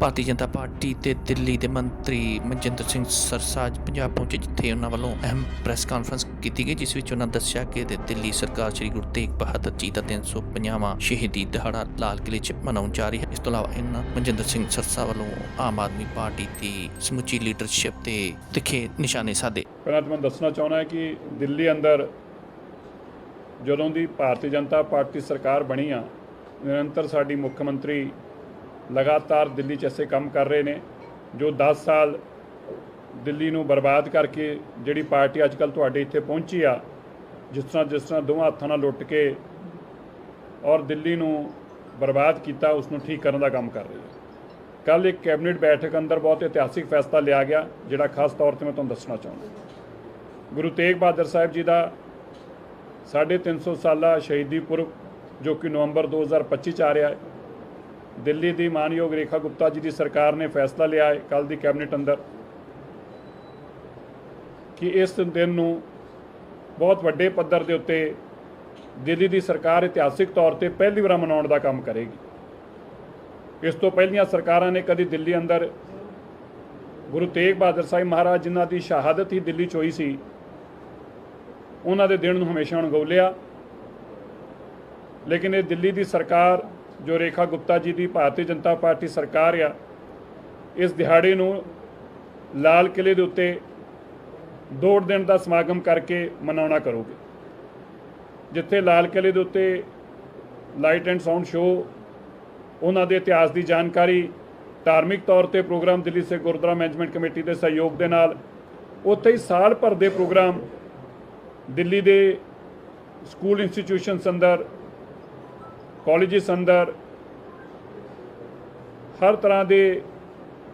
Bharatiya Janata party ਤੇ ਦਿੱਲੀ ਦੇ ਮੰਤਰੀ ਮਨਜਿੰਦਰ ਸਿੰਘ ਸਰਸਾਜ ਪੰਜਾਬ ਪਹੁੰਚੇ, ਜਿੱਥੇ ਉਹਨਾਂ ਵੱਲੋਂ ਅਹਿਮ ਪ੍ਰੈਸ ਕਾਨਫਰੰਸ ਕੀਤੀ ਗਈ, ਜਿਸ ਵਿੱਚ ਉਹਨਾਂ ਦੱਸਿਆ ਕਿ ਦਿੱਲੀ ਸਰਕਾਰ ਸ੍ਰੀ ਗੁਰੂ ਤੇਗ ਬਹਾਦਰ ਜੀ ਦਾ 350ਵਾਂ ਸ਼ਹੀਦੀ ਦਿਹਾੜਾ ਲਾਲ ਕਿਲੇ 'ਚ ਮਨਾਉਣ ਜਾ ਰਹੀ ਹੈ। ਇਸ ਤੋਂ ਇਲਾਵਾ ਇਹਨਾਂ ਮਨਜਿੰਦਰ ਸਿੰਘ ਸਰਸਾ ਵੱਲੋਂ ਆਮ ਆਦਮੀ ਪਾਰਟੀ ਦੀ ਸਮੁੱਚੀ ਲੀਡਰਸ਼ਿਪ ਤੇ ਤਿੱਖੇ ਨਿਸ਼ਾਨੇ ਸਾਧੇ। ਪਹਿਲਾਂ ਤਾਂ ਮੈਂ ਦੱਸਣਾ ਚਾਹੁੰਦਾ ਕਿ ਦਿੱਲੀ ਅੰਦਰ ਜਦੋਂ ਦੀ ਭਾਰਤੀ ਜਨਤਾ ਪਾਰਟੀ ਸਰਕਾਰ ਬਣੀ ਆ, ਨਿਰੰਤਰ ਸਾਡੀ ਮੁੱਖ ਮੰਤਰੀ ਲਗਾਤਾਰ ਦਿੱਲੀ 'ਚ ਐਸੇ ਕੰਮ ਕਰ ਰਹੇ ਨੇ, ਜੋ 10 ਸਾਲ ਦਿੱਲੀ ਨੂੰ ਬਰਬਾਦ ਕਰਕੇ ਜਿਹੜੀ ਪਾਰਟੀ ਅੱਜ ਕੱਲ ਤੁਹਾਡੇ ਇੱਥੇ ਪਹੁੰਚੀ ਆ, ਜਿਸ ਤਰ੍ਹਾਂ ਜਿਸ ਤਰ੍ਹਾਂ ਦੋਵਾਂ ਹੱਥਾਂ ਨਾਲ ਲੁੱਟ ਕੇ ਔਰ ਦਿੱਲੀ ਨੂੰ ਬਰਬਾਦ ਕੀਤਾ, ਉਸ ਨੂੰ ਠੀਕ ਕਰਨ ਦਾ ਕੰਮ ਕਰ ਰਹੀ ਹੈ ਕੱਲ ਇੱਕ ਕੈਬਨਿਟ ਬੈਠਕ ਅੰਦਰ ਬਹੁਤ ਇਤਿਹਾਸਿਕ ਫੈਸਲਾ ਲਿਆ ਗਿਆ, ਜਿਹੜਾ ਖਾਸ ਤੌਰ ਤੇ ਮੈਂ ਤੁਹਾਨੂੰ ਦੱਸਣਾ ਚਾਹੁੰਦਾ। ਗੁਰੂ ਤੇਗ ਬਹਾਦਰ ਸਾਹਿਬ ਜੀ ਦਾ 350 ਸਾਲਾ ਸ਼ਹੀਦੀ ਪੁਰਬ, ਜੋ ਕਿ ਨਵੰਬਰ 2025 ਚ ਆ ਰਿਹਾ ਹੈ ਦਿੱਲੀ ਦੀ ਮਾਨਯੋਗ ਰੇਖਾ ਗੁਪਤਾ ਜੀ ਦੀ ਸਰਕਾਰ ਨੇ ਫੈਸਲਾ ਲਿਆ ਹੈ ਕੱਲ ਦੀ ਕੈਬਨਿਟ ਅੰਦਰ, ਕਿ ਇਸ ਦਿਨ ਨੂੰ ਬਹੁਤ ਵੱਡੇ ਪੱਧਰ ਦੇ ਉੱਤੇ ਦਿੱਲੀ ਦੀ ਸਰਕਾਰ ਇਤਿਹਾਸਿਕ ਤੌਰ ਤੇ ਪਹਿਲੀ ਵਾਰ ਮਨਾਉਣ ਦਾ ਕੰਮ ਕਰੇਗੀ। ਇਸ ਤੋਂ ਪਹਿਲੀਆਂ ਸਰਕਾਰਾਂ ਨੇ ਕਦੀ ਦਿੱਲੀ ਅੰਦਰ ਗੁਰੂ ਤੇਗ ਬਹਾਦਰ ਸਾਹਿਬ ਮਹਾਰਾਜ ਜਿਨ੍ਹਾਂ ਦੀ ਸ਼ਹਾਦਤ ਹੀ ਦਿੱਲੀ 'ਚ ਹੋਈ ਸੀ, ਉਹਨਾਂ ਦੇ ਦਿਨ ਨੂੰ ਹਮੇਸ਼ਾ ਅਣਗੌਲਿਆ। ਲੇਕਿਨ ਇਹ ਦਿੱਲੀ ਦੀ ਸਰਕਾਰ ਜੋ ਰੇਖਾ ਗੁਪਤਾ ਜੀ ਦੀ ਭਾਰਤੀ ਜਨਤਾ ਪਾਰਟੀ ਸਰਕਾਰ ਆ, ਇਸ ਦਿਹਾੜੇ ਨੂੰ ਲਾਲ ਕਿਲੇ ਦੇ ਉੱਤੇ ਦੌੜ ਦਿਨ ਦਾ ਸਮਾਗਮ ਕਰਕੇ ਮਨਾਉਣਾ ਕਰੋਗੇ। ਜਿੱਥੇ ਲਾਲ ਕਿਲੇ ਦੇ ਉੱਤੇ ਲਾਈਟ ਐਂਡ ਸਾਊਂਡ ਸ਼ੋਅ, ਉਹਨਾਂ ਦੇ ਇਤਿਹਾਸ ਦੀ ਜਾਣਕਾਰੀ, ਧਾਰਮਿਕ ਤੌਰ ਤੇ ਪ੍ਰੋਗਰਾਮ ਦਿੱਲੀ ਸੇ ਗੁਰਦੁਆਰਾ ਮੈਨੇਜਮੈਂਟ ਕਮੇਟੀ ਦੇ ਸਹਿਯੋਗ ਦੇ ਨਾਲ, ਉੱਥੇ ਹੀ ਸਾਲ ਭਰ ਦੇ ਪ੍ਰੋਗਰਾਮ ਦਿੱਲੀ ਦੇ ਸਕੂਲ ਇੰਸਟੀਟਿਊਸ਼ਨਸ ਅੰਦਰ ਕਾਲਜਸ ਅੰਦਰ ਹਰ ਤਰ੍ਹਾਂ ਦੇ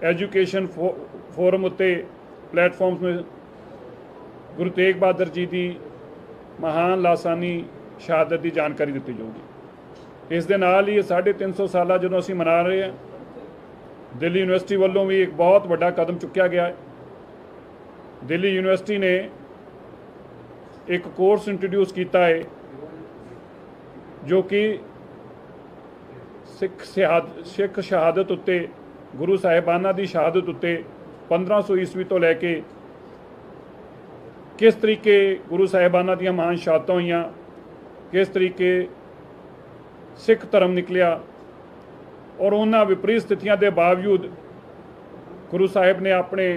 ਐਜੂਕੇਸ਼ਨ ਫੋਰਮ ਉੱਤੇ ਪਲੇਟਫਾਰਮਸ ਨੂੰ ਗੁਰੂ ਤੇਗ ਬਹਾਦਰ ਜੀ ਦੀ ਮਹਾਨ ਲਾਸਾਨੀ ਸ਼ਹਾਦਤ ਦੀ ਜਾਣਕਾਰੀ ਦਿੱਤੀ ਜਾਊਗੀ। ਇਸ ਦੇ ਨਾਲ ਹੀ ਇਹ 350 ਸਾਲਾ ਜਦੋਂ ਅਸੀਂ ਮਨਾ ਰਹੇ ਹਾਂ, ਦਿੱਲੀ ਯੂਨੀਵਰਸਿਟੀ ਵੱਲੋਂ ਵੀ ਇੱਕ ਬਹੁਤ ਵੱਡਾ ਕਦਮ ਚੁੱਕਿਆ ਗਿਆ ਹੈ। ਦਿੱਲੀ ਯੂਨੀਵਰਸਿਟੀ ਨੇ ਇੱਕ ਕੋਰਸ ਇੰਟਰੋਡਿਊਸ ਕੀਤਾ ਹੈ, ਜੋ ਕਿ ਸਿੱਖ ਸ਼ਹਾਦ ਸਿੱਖ ਸ਼ਹਾਦਤ ਉੱਤੇ, ਗੁਰੂ ਸਾਹਿਬਾਨਾਂ ਦੀ ਸ਼ਹਾਦਤ ਉੱਤੇ 1500 ਈਸਵੀ ਤੋਂ ਲੈ ਕੇ ਕਿਸ ਤਰੀਕੇ ਗੁਰੂ ਸਾਹਿਬਾਨਾਂ ਦੀਆਂ ਮਹਾਨ ਸ਼ਹਾਦਤਾਂ ਹੋਈਆਂ, ਕਿਸ ਤਰੀਕੇ ਸਿੱਖ ਧਰਮ ਨਿਕਲਿਆ ਔਰ ਉਹਨਾਂ ਵਿਪਰੀਤ ਸਥਿਤੀਆਂ ਦੇ ਬਾਵਜੂਦ ਗੁਰੂ ਸਾਹਿਬ ਨੇ ਆਪਣੇ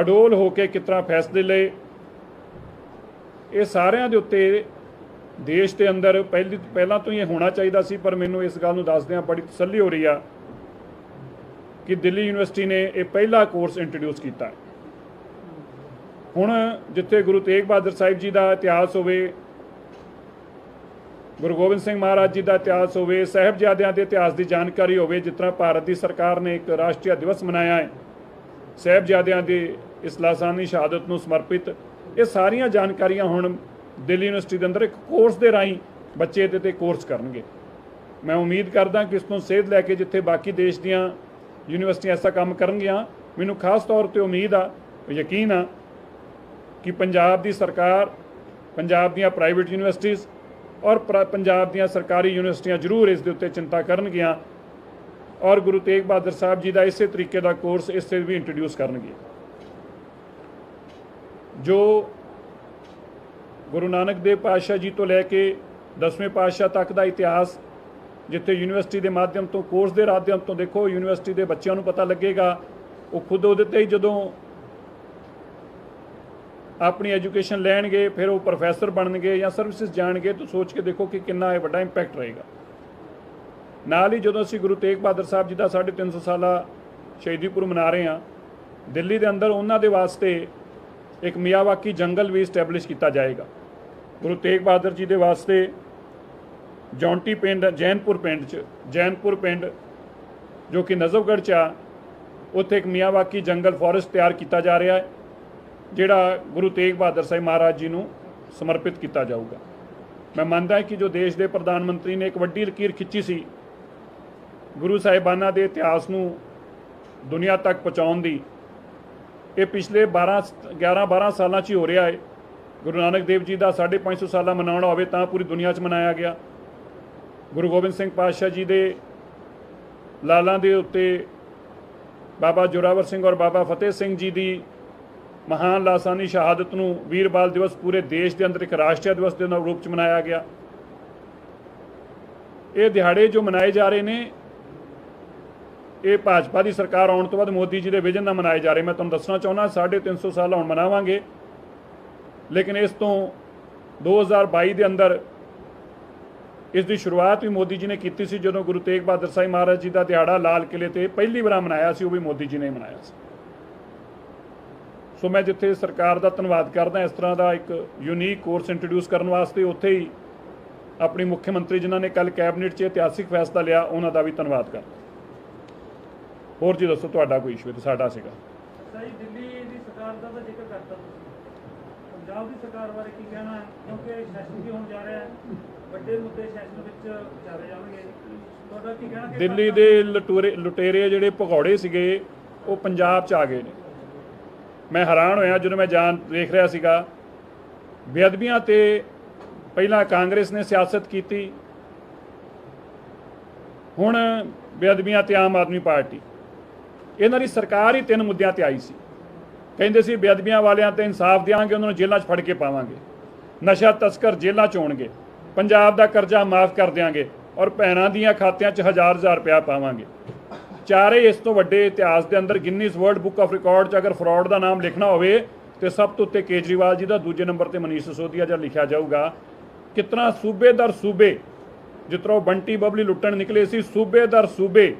ਅਡੋਲ ਹੋ ਕੇ ਕਿਤਨਾ ਫੈਸਲੇ ਲਏ, ਇਹ ਸਾਰਿਆਂ ਦੇ ਉੱਤੇ ਦੇਸ਼ ਦੇ ਅੰਦਰ ਪਹਿਲੀ ਪਹਿਲਾਂ ਤੋਂ ਹੀ ਇਹ ਹੋਣਾ ਚਾਹੀਦਾ ਸੀ, ਪਰ ਮੈਨੂੰ ਇਸ ਗੱਲ ਨੂੰ ਦੱਸਦਿਆਂ ਬੜੀ ਤਸੱਲੀ ਹੋ ਰਹੀ ਆ ਕਿ ਦਿੱਲੀ ਯੂਨੀਵਰਸਿਟੀ ਨੇ ਇਹ ਪਹਿਲਾ ਕੋਰਸ ਇੰਟਰੋਡਿਊਸ ਕੀਤਾ। ਹੁਣ ਜਿੱਥੇ ਗੁਰੂ ਤੇਗ ਬਹਾਦਰ ਸਾਹਿਬ ਜੀ ਦਾ ਇਤਿਹਾਸ ਹੋਵੇ, ਗੁਰੂ ਗੋਬਿੰਦ ਸਿੰਘ ਮਹਾਰਾਜ ਜੀ ਦਾ ਇਤਿਹਾਸ ਹੋਵੇ, ਸਾਹਿਬਜ਼ਾਦਿਆਂ ਦੇ ਇਤਿਹਾਸ ਦੀ ਜਾਣਕਾਰੀ ਹੋਵੇ, ਜਿਸ ਤਰ੍ਹਾਂ ਭਾਰਤ ਦੀ ਸਰਕਾਰ ਨੇ ਇੱਕ ਰਾਸ਼ਟਰੀ ਦਿਵਸ ਮਨਾਇਆ ਹੈ, ਸਾਹਿਬਜ਼ਾਦਿਆਂ ਦੀ ਇਸਲਾਸਾਨੀ ਸ਼ਹਾਦਤ ਨੂੰ ਸਮਰਪਿਤ, ਇਹ ਸਾਰੀਆਂ ਜਾਣਕਾਰੀਆਂ ਹੁਣ ਦਿੱਲੀ ਯੂਨੀਵਰਸਿਟੀ ਦੇ ਅੰਦਰ ਇੱਕ ਕੋਰਸ ਦੇ ਰਾਹੀਂ ਬੱਚੇ ਇਹਦੇ ਤੇ ਕੋਰਸ ਕਰਨਗੇ। ਮੈਂ ਉਮੀਦ ਕਰਦਾ ਕਿ ਇਸ ਤੋਂ ਸੇਧ ਲੈ ਕੇ ਜਿੱਥੇ ਬਾਕੀ ਦੇਸ਼ ਦੀਆਂ ਯੂਨੀਵਰਸਿਟੀਆਂ ਐਸਾ ਕੰਮ ਕਰਨਗੀਆਂ, ਮੈਨੂੰ ਖਾਸ ਤੌਰ ਤੇ ਉਮੀਦ ਆ, ਯਕੀਨ ਆ, ਕਿ ਪੰਜਾਬ ਦੀ ਸਰਕਾਰ, ਪੰਜਾਬ ਦੀਆਂ ਪ੍ਰਾਈਵੇਟ ਯੂਨੀਵਰਸਿਟੀਆਂ ਔਰ ਪ੍ਰ- ਪੰਜਾਬ ਦੀਆਂ ਸਰਕਾਰੀ ਯੂਨੀਵਰਸਿਟੀਆਂ ਜ਼ਰੂਰ ਇਸ ਦੇ ਉੱਤੇ ਚਿੰਤਾ ਕਰਨਗੀਆਂ ਔਰ ਗੁਰੂ ਤੇਗ ਬਹਾਦਰ ਸਾਹਿਬ ਜੀ ਦਾ ਇਸੇ ਤਰੀਕੇ ਦਾ ਕੋਰਸ ਇਸ ਤੇ ਵੀ ਇੰਟਰੋਡਿਊਸ ਕਰਨਗੇ। ਜੋ ਗੁਰੂ ਨਾਨਕ ਦੇਵ ਪਾਤਸ਼ਾਹ ਜੀ ਤੋਂ ਲੈ ਕੇ 10ਵੇਂ ਪਾਤਸ਼ਾਹ ਤੱਕ ਦਾ ਇਤਿਹਾਸ, ਜਿੱਥੇ ਯੂਨੀਵਰਸਿਟੀ ਦੇ ਮਾਧਿਅਮ ਤੋਂ, ਕੋਰਸ ਦੇ ਮਾਧਿਅਮ ਤੋਂ ਦੇਖੋ, ਯੂਨੀਵਰਸਿਟੀ ਦੇ ਬੱਚਿਆਂ ਨੂੰ ਪਤਾ ਲੱਗੇਗਾ। ਉਹ ਖੁਦ ਉਹਦੇ ਤੇ ਹੀ ਜਦੋਂ ਆਪਣੀ ਐਜੂਕੇਸ਼ਨ ਲੈਣਗੇ, ਫਿਰ ਉਹ ਪ੍ਰੋਫੈਸਰ ਬਣਨਗੇ ਜਾਂ ਸਰਵਿਸਿਜ਼ ਜਾਣਗੇ, ਤਾਂ ਸੋਚ ਕੇ ਦੇਖੋ ਕਿ ਕਿੰਨਾ ਇਹ ਵੱਡਾ ਇੰਪੈਕਟ ਰਹੇਗਾ। ਨਾਲ ਹੀ ਜਦੋਂ ਅਸੀਂ ਗੁਰੂ ਤੇਗ ਬਹਾਦਰ ਸਾਹਿਬ ਜੀ ਦਾ 350 ਸਾਲਾ ਸ਼ਹੀਦੀ ਪੁਰਬ ਮਨਾ ਰਹੇ ਹਾਂ, ਦਿੱਲੀ ਦੇ ਅੰਦਰ ਉਹਨਾਂ ਦੇ ਵਾਸਤੇ ਇੱਕ ਮਿਆਵਾਕੀ ਜੰਗਲ ਵੀ ਸਟੈਬਲਿਸ਼ ਕੀਤਾ ਜਾਏਗਾ। ਗੁਰੂ ਤੇਗ ਬਹਾਦਰ ਜੀ ਦੇ ਵਾਸਤੇ ਜੌਂਟੀ ਪਿੰਡ, ਜੈਨਪੁਰ ਪਿੰਡ 'ਚ, ਜੈਨਪੁਰ ਪਿੰਡ ਜੋ ਕਿ ਨਜ਼ਫਗੜ੍ਹ 'ਚ ਆ, ਉੱਥੇ ਇੱਕ ਮਿਆਵਾਕੀ ਜੰਗਲ ਫੋਰੈਸਟ ਤਿਆਰ ਕੀਤਾ ਜਾ ਰਿਹਾ ਹੈ, ਜਿਹੜਾ ਗੁਰੂ ਤੇਗ ਬਹਾਦਰ ਸਾਹਿਬ ਮਹਾਰਾਜ ਜੀ ਨੂੰ ਸਮਰਪਿਤ ਕੀਤਾ ਜਾਊਗਾ। ਮੈਂ ਮੰਨਦਾ ਕਿ ਜੋ ਦੇਸ਼ ਦੇ ਪ੍ਰਧਾਨ ਮੰਤਰੀ ਨੇ ਇੱਕ ਵੱਡੀ ਲਕੀਰ ਖਿੱਚੀ ਸੀ, ਗੁਰੂ ਸਾਹਿਬਾਨਾਂ ਦੇ ਇਤਿਹਾਸ ਨੂੰ ਦੁਨੀਆ ਤੱਕ ਪਹੁੰਚਾਉਣ ਦੀ, ਇਹ ਪਿਛਲੇ 12 11 12 ਸਾਲਾਂ 'ਚ ਹੀ ਹੋ ਰਿਹਾ ਹੈ। ਗੁਰੂ ਨਾਨਕ ਦੇਵ ਜੀ ਦਾ 550 ਸਾਲਾ ਮਨਾਉਣਾ ਹੋਵੇ ਤਾਂ ਪੂਰੀ ਦੁਨੀਆ 'ਚ ਮਨਾਇਆ ਗਿਆ। ਗੁਰੂ ਗੋਬਿੰਦ ਸਿੰਘ ਪਾਤਸ਼ਾਹ ਜੀ ਦੇ ਲਾਲਾਂ ਦੇ ਉੱਤੇ ਬਾਬਾ ਜੋਰਾਵਰ ਸਿੰਘ ਔਰ ਬਾਬਾ ਫਤਿਹ ਸਿੰਘ ਜੀ ਦੀ ਮਹਾਨ ਲਾਸਾਨੀ ਸ਼ਹਾਦਤ ਨੂੰ ਵੀਰ ਬਾਲ ਦਿਵਸ ਪੂਰੇ ਦੇਸ਼ ਦੇ ਅੰਦਰ ਇੱਕ ਰਾਸ਼ਟਰੀ ਦਿਵਸ ਦੇ ਰੂਪ ਚ ਮਨਾਇਆ ਗਿਆ। ਇਹ ਦਿਹਾੜੇ ਜੋ ਮਨਾਏ ਜਾ ਰਹੇ ਨੇ, ਇਹ ਭਾਜਪਾ ਦੀ ਸਰਕਾਰ ਆਉਣ ਤੋਂ ਬਾਅਦ ਮੋਦੀ ਜੀ ਦੇ ਵਿਜਨ ਨਾਲ ਮਨਾਏ ਜਾ ਰਹੇ। ਮੈਂ ਤੁਹਾਨੂੰ ਦੱਸਣਾ ਚਾਹੁੰਦਾ 350 ਸਾਲ ਹੁਣ ਮਨਾਵਾਂਗੇ। ਲੇਕਿਨ ਇਸ ਤੋਂ 2022 ਦੇ ਅੰਦਰ ਇਸ ਦੀ ਸ਼ੁਰੂਆਤ ਵੀ ਮੋਦੀ ਜੀ ਨੇ ਕੀਤੀ ਸੀ, ਜਦੋਂ ਗੁਰੂ ਤੇਗ ਬਹਾਦਰ ਸਾਹਿਬ ਮਹਾਰਾਜ ਜੀ ਦਾ ਦਿਹਾੜਾ ਲਾਲ ਕਿਲੇ ਤੇ ਪਹਿਲੀ ਵਾਰ ਮਨਾਇਆ ਸੀ, ਉਹ ਵੀ ਮੋਦੀ ਜੀ ਨੇ ਮਨਾਇਆ ਸੀ। ਸੋ ਮੈਂ ਜਿੱਥੇ ਸਰਕਾਰ ਦਾ ਧੰਨਵਾਦ ਕਰਦਾ, ਇਸ ਤਰ੍ਹਾਂ ਦਾ ਇੱਕ ਯੂਨੀਕ ਕੋਰਸ ਇੰਟਰੋਡਿਊਸ ਕਰਨ ਵਾਸਤੇ, ਉੱਥੇ ਹੀ ਆਪਣੀ ਮੁੱਖ ਮੰਤਰੀ ਜਿਨ੍ਹਾਂ ਨੇ ਕੱਲ ਕੈਬਨਿਟ 'ਚ ਇਤਿਹਾਸਿਕ ਫੈਸਲਾ ਲਿਆ, ਉਹਨਾਂ ਦਾ ਵੀ ਧੰਨਵਾਦ ਕਰਦਾ। ਹੋਰ ਜੀ ਦੱਸੋ, ਤੁਹਾਡਾ ਕੋਈ ਇਸ਼ੂ ਹੈ ਤੇ ਸਾਡਾ ਸੀਗਾ। ਸਹੀ, ਦਿੱਲੀ ਦੀ ਸਰਕਾਰ ਦਾ ਤਾਂ ਜ਼ਿਕਰ ਕਰਤਾ ਤੁਸੀਂ ਪੰਜਾਬ ਦੀ ਸਰਕਾਰ ਬਾਰੇ ਕੀ ਕਹਿਣਾ ਹੈ? ਕਿਉਂਕਿ ਸੈਸ਼ਨ ਵੀ ਹੋਣ ਜਾ ਰਿਹਾ ਹੈ। ਵੱਡੇ ਮੁੱਦੇ ਸੈਸ਼ਨ ਵਿੱਚ ਵਿਚਾਰੇ ਜਾਣਗੇ। ਤੁਹਾਡਾ ਕੀ ਕਹਿਣਾ ਕਿ ਦਿੱਲੀ ਦੇ ਲਟੂਰੇ ਲੁਟੇਰੇ ਜਿਹੜੇ ਭਗੌੜੇ ਸੀਗੇ, ਉਹ ਪੰਜਾਬ 'ਚ ਆ ਗਏ ਨੇ। ਮੈਂ ਹੈਰਾਨ ਹੋਇਆ ਜਦੋਂ ਮੈਂ ਜਾਣ ਦੇਖ ਰਿਹਾ ਸੀਗਾ। ਬੇਅਦਬੀਆਂ ਤੇ ਪਹਿਲਾਂ ਕਾਂਗਰਸ ਨੇ ਸਿਆਸਤ ਕੀਤੀ। ਹੁਣ ਬੇਅਦਬੀਆਂ ਤੇ ਆਮ ਆਦਮੀ ਪਾਰਟੀ। ਇਹਨਾਂ ਦੀ ਸਰਕਾਰ ਹੀ ਤਿੰਨ ਮੁੱਦਿਆਂ ਤੇ ਆਈ ਸੀ। ਕਹਿੰਦੇ ਸੀ, ਬੇਅਦਬੀਆਂ ਵਾਲਿਆਂ ਤੇ ਇਨਸਾਫ ਦਿਆਂਗੇ, ਉਹਨਾਂ ਨੂੰ ਜੇਲ੍ਹਾਂ 'ਚ ਫੜ ਕੇ ਪਾਵਾਂਗੇ। ਨਸ਼ਾ ਤਸਕਰ ਜੇਲ੍ਹਾਂ 'ਚ ਹੋਣਗੇ। ਪੰਜਾਬ ਦਾ ਕਰਜ਼ਾ ਮਾਫ ਕਰ ਦਿਆਂਗੇ ਔਰ ਭੈਣਾਂ ਦੀਆਂ ਖਾਤਿਆਂ 'ਚ ਹਜ਼ਾਰ ਹਜ਼ਾਰ ਰੁਪਇਆ ਪਾਵਾਂਗੇ। ਚਾਰੇ ਇਸ ਤੋਂ ਵੱਡੇ ਇਤਿਹਾਸ ਦੇ ਅੰਦਰ Guinness world book of record 'ਚ ਅਗਰ ਫਰਾਡ ਦਾ ਨਾਮ ਲਿਖਣਾ ਹੋਵੇ, ਤੇ ਸਭ ਤੋਂ ਉੱਤੇ ਕੇਜਰੀਵਾਲ ਜੀ ਦਾ, ਦੂਜੇ ਨੰਬਰ ਤੇ ਮਨੀਸ਼ ਸਿਸੋਦੀਆ ਜਾਂ ਲਿਖਿਆ ਜਾਊਗਾ, ਕਿਤਨਾ ਸੂਬੇਦਾਰ ਸੂਬੇ ਜਿਸ ਤਰ੍ਹਾਂ ਉਹ ਬੰਟੀ ਬਬਲੀ ਲੁੱਟਣ ਨਿਕਲੇ ਸੀ ਸੂਬੇਦਾਰ ਸੂਬੇ,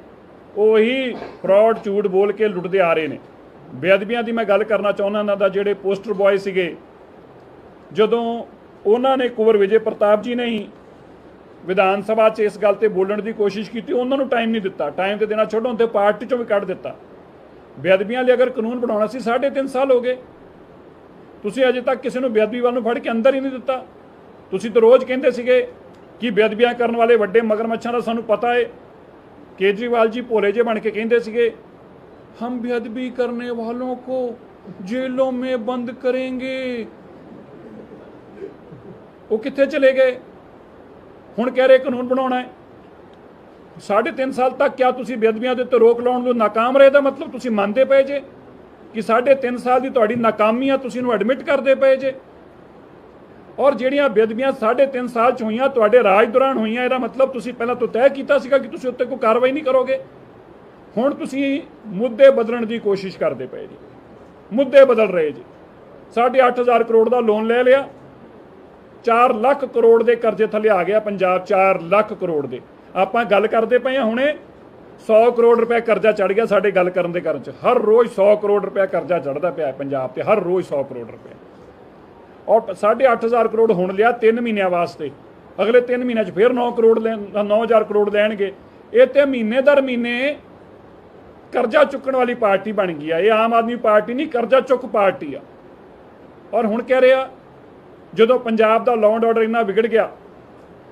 ਉਹੀ ਫਰਾਡ ਝੂਠ ਬੋਲ ਕੇ ਲੁੱਟਦੇ ਆ ਰਹੇ ਨੇ। ਬੇਅਦਬੀਆਂ ਦੀ ਮੈਂ ਗੱਲ ਕਰਨਾ ਚਾਹੁੰਦਾ ਉਹਨਾਂ ਦਾ ਜਿਹੜੇ ਪੋਸਟਰ ਬॉय ਸੀਗੇ, ਜਦੋਂ ਉਹਨਾਂ ਨੇ ਕੁਵਰ ਵਿਜੇ ਪ੍ਰਤਾਪ ਜੀ ਨੇ ਹੀ ਵਿਧਾਨ ਸਭਾ 'ਚ ਇਸ ਗੱਲ ਤੇ ਬੋਲਣ ਦੀ ਕੋਸ਼ਿਸ਼ ਕੀਤੀ, ਉਹਨਾਂ ਨੂੰ ਟਾਈਮ ਨਹੀਂ ਦਿੱਤਾ। ਟਾਈਮ ਤੇ ਦੇਣਾ ਛੱਡੋ ਤੇ ਪਾਰਟੀ 'ਚੋਂ ਵੀ ਕੱਢ ਦਿੱਤਾ। ਬੇਅਦਬੀਆਂ ਲਈ ਅਗਰ ਕਾਨੂੰਨ ਬਣਾਉਣਾ ਸੀ 3.5 ਸਾਲ ਹੋ ਗਏ। ਤੁਸੀਂ ਅਜੇ ਤੱਕ ਕਿਸੇ ਨੂੰ ਬੇਅਦਬੀ ਵੱਲ ਨੂੰ ਫੜ ਕੇ ਅੰਦਰ ਹੀ ਨਹੀਂ ਦਿੱਤਾ। ਤੁਸੀਂ ਤਾਂ ਰੋਜ਼ ਕਹਿੰਦੇ ਸੀਗੇ ਕਿ ਬੇਅਦਬੀਆਂ ਕਰਨ ਵਾਲੇ ਵੱਡੇ ਮਗਰਮੱਛਾਂ ਦਾ ਸਾਨੂੰ ਪਤਾ ਹੈ ਕੇਜਰੀਵਾਲ ਜੀ ਭੋਲੇ ਜੇ ਬਣ ਕੇ ਕਹਿੰਦੇ ਸੀਗੇ हम बेअदबी करने वालों को जेलों में बंद करेंगे ਉਹ ਕਿੱਥੇ ਚਲੇ ਗਏ ਹੁਣ ਕਹਿ ਰਹੇ ਕਾਨੂੰਨ ਬਣਾਉਣਾ ਹੈ ਸਾਢੇ ਤਿੰਨ ਸਾਲ ਤੱਕ ਕਿਆ ਤੁਸੀਂ ਬੇਅਦਬੀਆਂ ਦੇ ਉੱਤੇ ਰੋਕ ਲਾਉਣ ਨੂੰ ਨਾਕਾਮ ਰਹੇ ਦਾ ਮਤਲਬ ਤੁਸੀਂ ਮੰਨਦੇ ਪਏ ਜੇ ਕਿ ਸਾਢੇ ਤਿੰਨ ਸਾਲ ਦੀ ਤੁਹਾਡੀ ਨਾਕਾਮੀ ਆ ਤੁਸੀਂ ਨੂੰ ਐਡਮਿਟ ਕਰਦੇ ਪਏ ਜੇ ਔਰ ਜਿਹੜੀਆਂ ਬੇਅਦਬੀਆਂ ਸਾਢੇ ਤਿੰਨ ਸਾਲ ਚ ਹੋਈਆਂ ਤੁਹਾਡੇ ਰਾਜ ਦੌਰਾਨ ਹੋਈਆਂ ਇਹਦਾ ਮਤਲਬ ਤੁਸੀਂ ਪਹਿਲਾਂ ਤੋਂ ਤੈਅ ਕੀਤਾ ਸੀਗਾ ਕਿ ਤੁਸੀਂ ਉੱਤੇ ਕੋਈ ਕਾਰਵਾਈ ਨਹੀਂ ਕਰੋਗੇ ਹੁਣ ਤੁਸੀਂ ਮੁੱਦੇ ਬਦਲਣ ਦੀ ਕੋਸ਼ਿਸ਼ ਕਰਦੇ ਪਏ ਜੀ। ਮੁੱਦੇ ਬਦਲ ਰਹੇ ਜੀ। ਸਾਢੇ ਅੱਠ ਹਜ਼ਾਰ ਕਰੋੜ ਦਾ ਲੋਨ ਲੈ ਲਿਆ। 4 ਲੱਖ ਕਰੋੜ ਦੇ ਕਰਜ਼ੇ ਥੱਲੇ ਆ ਗਿਆ ਪੰਜਾਬ 4 ਲੱਖ ਕਰੋੜ ਦੇ। ਆਪਾਂ ਗੱਲ ਕਰਦੇ ਪਏ ਹਾਂ ਹੁਣੇ 100 ਕਰੋੜ ਰੁਪਏ ਕਰਜ਼ਾ ਚੜ ਗਿਆ ਸਾਡੇ ਗੱਲ ਕਰਨ ਦੇ ਕਰਨ ਚ। ਹਰ ਰੋਜ਼ 100 ਕਰੋੜ ਰੁਪਏ ਕਰਜ਼ਾ ਚੜਦਾ ਪਿਆ ਪੰਜਾਬ ਤੇ, ਹਰ ਰੋਜ਼ 100 ਕਰੋੜ ਰੁਪਏ। ਔਰ 8500 ਕਰੋੜ ਹੁਣ ਲਿਆ 3 ਮਹੀਨਿਆਂ ਵਾਸਤੇ। ਅਗਲੇ 3 ਮਹੀਨਿਆਂ 'ਚ ਫਿਰ 9 ਕਰੋੜ ਲੈਣ 9000 ਕਰੋੜ ਲੈਣਗੇ। ਇਹ ਤੇ ਮਹੀਨੇ ਦਰ ਮਹੀਨੇ ਕਰਜ਼ਾ ਚੁੱਕਣ ਵਾਲੀ ਪਾਰਟੀ ਬਣ ਗਈ ਆ। ਇਹ ਆਮ ਆਦਮੀ ਪਾਰਟੀ ਨਹੀਂ, ਕਰਜ਼ਾ ਚੁੱਕ ਪਾਰਟੀ ਆ। ਔਰ ਹੁਣ ਕਹਿ ਰਿਹਾ, ਜਦੋਂ ਪੰਜਾਬ ਦਾ ਲਾਅ ਐਂਡ ਆਰਡਰ ਇੰਨਾ ਵਿਗੜ ਗਿਆ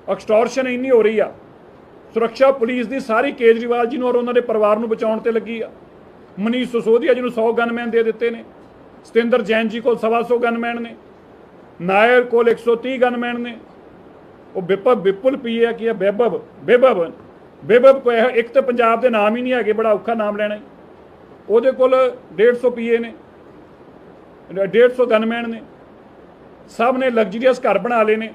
ਐਕਸਟੋਰਸ਼ਨ ਇੰਨੀ ਹੋ ਰਹੀ ਆ, ਸੁਰੱਖਿਆ ਪੁਲਿਸ ਦੀ ਸਾਰੀ ਕੇਜਰੀਵਾਲ ਜੀ ਨੂੰ ਔਰ ਉਹਨਾਂ ਦੇ ਪਰਿਵਾਰ ਨੂੰ ਬਚਾਉਣ ਤੇ ਲੱਗੀ ਆ। ਮਨੀਸ਼ ਸਿਸੋਦੀਆ ਜੀ ਨੂੰ 100 ਗਨਮੈਨ ਦੇ ਦਿੱਤੇ ਨੇ। ਸਤਿੰਦਰ ਜੈਨ ਜੀ ਕੋਲ 125 ਗਨਮੈਨ ਨੇ। ਨਾਇਰ ਕੋਲ 130 ਗਨਮੈਨ ਨੇ। ਉਹ ਵਿਪਲ ਵਿਪੁਲ ਪੀਏ ਕੀ ਹੈ ਬੇਬਬ ਬੇਬਬ ਬੇਬਬ ਇੱਕ ਤਾਂ ਪੰਜਾਬ ਦੇ ਨਾਮ ਹੀ ਨਹੀਂ ਹੈਗੇ, ਬੜਾ ਔਖਾ ਨਾਮ ਲੈਣਾ ਉਹਦੇ ਕੋਲ 150 ਪੀਏ ਨੇ 150 ਗਨਮੈਨ ਨੇ, ਸਭ ਨੇ ਲਗਜ਼ਰੀਅਸ ਘਰ ਬਣਾ ਲਏ ਨੇ।